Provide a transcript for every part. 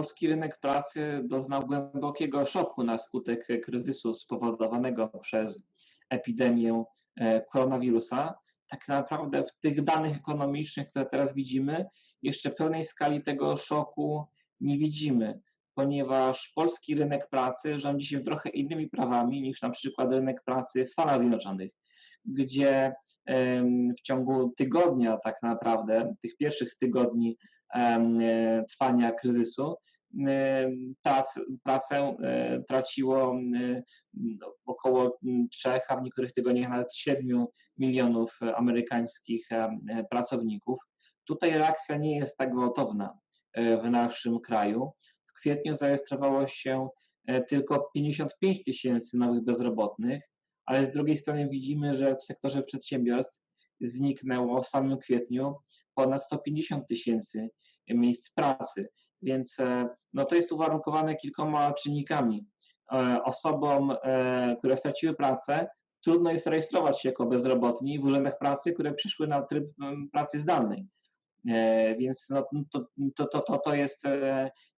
polski rynek pracy doznał głębokiego szoku na skutek kryzysu spowodowanego przez epidemię e, koronawirusa. Tak naprawdę w tych danych ekonomicznych, które teraz widzimy, jeszcze pełnej skali tego szoku nie widzimy, ponieważ polski rynek pracy rządzi się trochę innymi prawami niż na przykład rynek pracy w Stanach Zjednoczonych, gdzie w ciągu tygodnia, tak naprawdę, tych pierwszych tygodni trwania kryzysu, pracę e, traciło no, około 3, a w niektórych tygodniach nawet 7 milionów amerykańskich pracowników. Tutaj reakcja nie jest tak gwałtowna e, w naszym kraju. W kwietniu zarejestrowało się e, tylko 55 tysięcy nowych bezrobotnych, ale z drugiej strony widzimy, że w sektorze przedsiębiorstw zniknęło w samym kwietniu ponad 150 tysięcy miejsc pracy, więc e, no to jest uwarunkowane kilkoma czynnikami. E, osobom, e, które straciły pracę, trudno jest rejestrować się jako bezrobotni w urzędach pracy, które przyszły na tryb pracy zdalnej. Więc no, to, to, to, to jest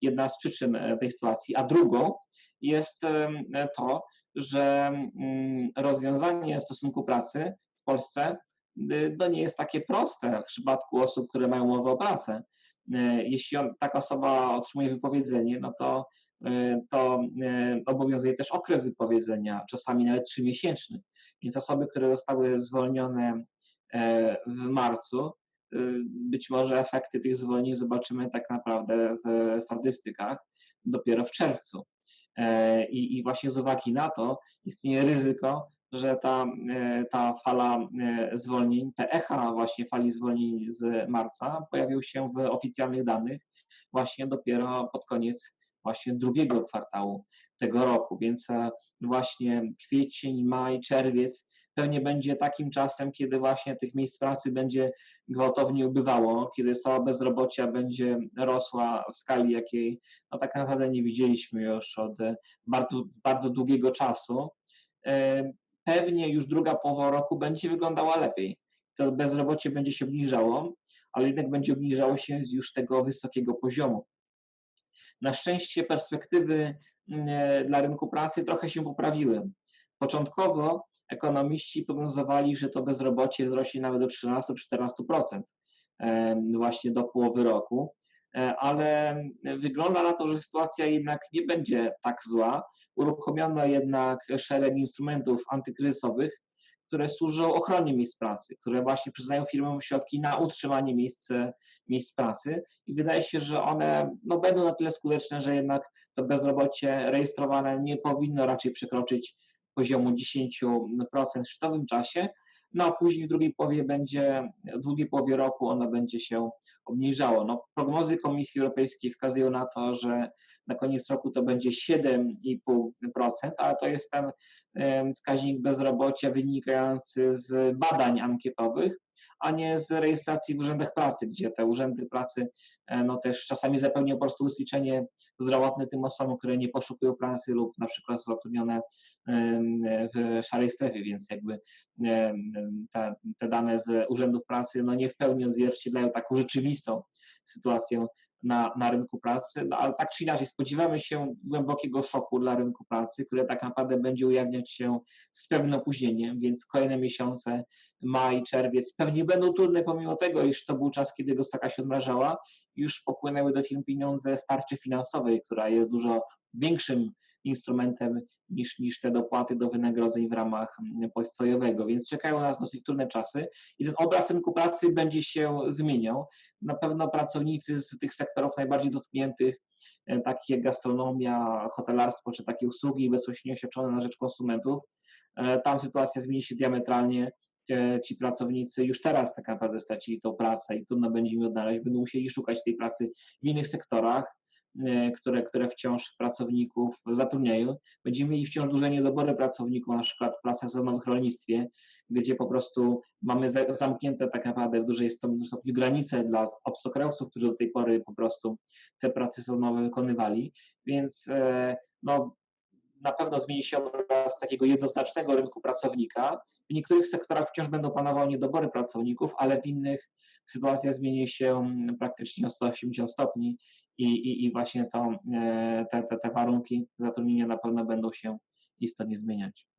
jedna z przyczyn tej sytuacji. A drugą jest to, że rozwiązanie stosunku pracy w Polsce to nie jest takie proste w przypadku osób, które mają umowę o pracę. E, jeśli on, taka osoba otrzymuje wypowiedzenie, no to, e, to e, obowiązuje też okres wypowiedzenia, czasami nawet trzymiesięczny. Więc osoby, które zostały zwolnione w marcu, być może efekty tych zwolnień zobaczymy tak naprawdę w statystykach dopiero w czerwcu. I, I właśnie z uwagi na to istnieje ryzyko, że ta, e, ta fala e, zwolnień, te echa właśnie fali zwolnień z marca pojawił się w oficjalnych danych właśnie dopiero pod koniec właśnie drugiego kwartału tego roku, więc e, właśnie kwiecień, maj, czerwiec pewnie będzie takim czasem, kiedy właśnie tych miejsc pracy będzie gwałtownie ubywało, kiedy stopa bezrobocia będzie rosła w skali, jakiej no tak naprawdę nie widzieliśmy już od bardzo, bardzo długiego czasu pewnie już druga połowa roku będzie wyglądała lepiej. To bezrobocie będzie się obniżało, ale jednak będzie obniżało się z już tego wysokiego poziomu. Na szczęście perspektywy mm, dla rynku pracy trochę się poprawiły. Początkowo ekonomiści prognozowali, że to bezrobocie wzrośnie nawet do 13-14% właśnie do połowy roku. E, ale wygląda na to, że sytuacja jednak nie będzie tak zła. Uruchomiono jednak szereg instrumentów antykryzysowych, które służą ochronie miejsc pracy, które właśnie przyznają firmom środki na utrzymanie miejsc, miejsc pracy. I wydaje się, że one no, będą na tyle skuteczne, że jednak to bezrobocie rejestrowane nie powinno raczej przekroczyć poziomu 10% w szczytowym czasie, no a później w drugiej połowie będzie, w drugiej połowie roku ono będzie się obniżało. No, prognozy Komisji Europejskiej wskazują na to, że na koniec roku to będzie 7,5%, ale to jest ten wskaźnik bezrobocia wynikający z badań ankietowych, a nie z rejestracji w urzędach pracy, gdzie te urzędy pracy e, no też czasami zapełnią po prostu usliczenie zdrowotne tym osobom, które nie poszukują pracy lub na przykład są zatrudnione w szarej strefie, więc jakby te, te dane z urzędów pracy no nie w pełni odzwierciedlają taką rzeczywistą sytuację na, na rynku pracy, no, ale tak czy inaczej spodziewamy się głębokiego szoku dla rynku pracy, który tak naprawdę będzie ujawniać się z pewnym opóźnieniem, więc kolejne miesiące, maj, czerwiec, pewnie będą trudne pomimo tego, iż to był czas, kiedy gospodarka się odmrażała, już popłynęły do firm pieniądze z tarczy finansowej, która jest dużo większym instrumentem niż, niż te dopłaty do wynagrodzeń w ramach mm, postojowego, więc czekają nas dosyć trudne czasy i ten obraz rynku pracy będzie się zmieniał. Na pewno pracownicy z tych sektorów najbardziej dotkniętych, e, takich jak gastronomia, hotelarstwo czy takie usługi bezpośrednio świadczone na rzecz konsumentów, e, tam sytuacja zmieni się diametralnie. Ci pracownicy już teraz tak naprawdę stracili tą pracę i trudno będzie im odnaleźć, będą musieli szukać tej pracy w innych sektorach, E, które, które wciąż pracowników zatrudniają. Będziemy mieli wciąż duże niedobory pracowników, na przykład w pracach sezonowych w rolnictwie, gdzie po prostu mamy zamknięte tak naprawdę w dużej stopniu granice dla obcokrajowców, którzy do tej pory po prostu te prace sezonowe wykonywali, więc e, no, na pewno zmieni się obraz takiego jednoznacznego rynku pracownika. W niektórych sektorach wciąż będą panowały niedobory pracowników, ale w innych sytuacja zmieni się praktycznie o 180 stopni i, i, i właśnie to, te, te, te warunki zatrudnienia na pewno będą się istotnie zmieniać.